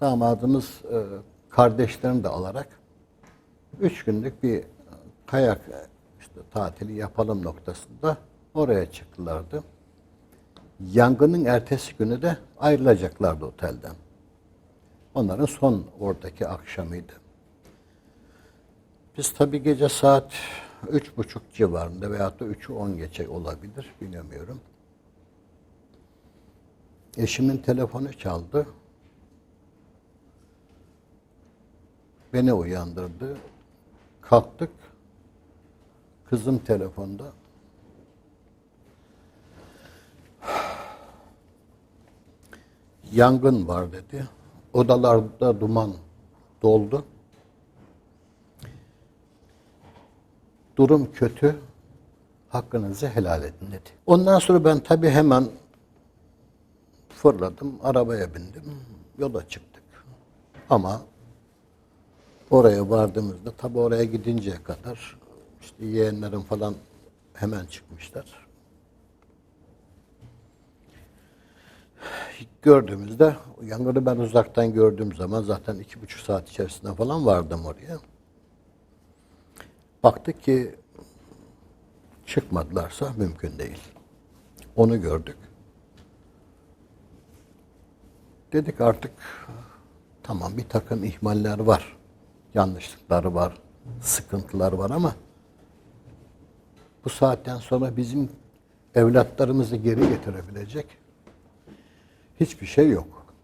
damadımız e, kardeşlerini de alarak üç günlük bir kayak e, işte tatili yapalım noktasında oraya çıktılardı. Yangının ertesi günü de ayrılacaklardı otelden. Onların son oradaki akşamıydı. Biz tabii gece saat üç buçuk civarında veyahut da üçü on geçe olabilir bilemiyorum. Eşimin telefonu çaldı. Beni uyandırdı. Kalktık. Kızım telefonda. Yangın var dedi. Odalarda duman doldu. Durum kötü. Hakkınızı helal edin dedi. Ondan sonra ben tabii hemen fırladım, arabaya bindim, yola çıktık. Ama oraya vardığımızda tabii oraya gidinceye kadar işte yeğenlerim falan hemen çıkmışlar. Gördüğümüzde yangını ben uzaktan gördüğüm zaman zaten iki buçuk saat içerisinde falan vardım oraya. Baktık ki çıkmadılarsa mümkün değil. Onu gördük. Dedik artık tamam bir takım ihmaller var. Yanlışlıkları var, sıkıntılar var ama bu saatten sonra bizim evlatlarımızı geri getirebilecek hiçbir şey yok.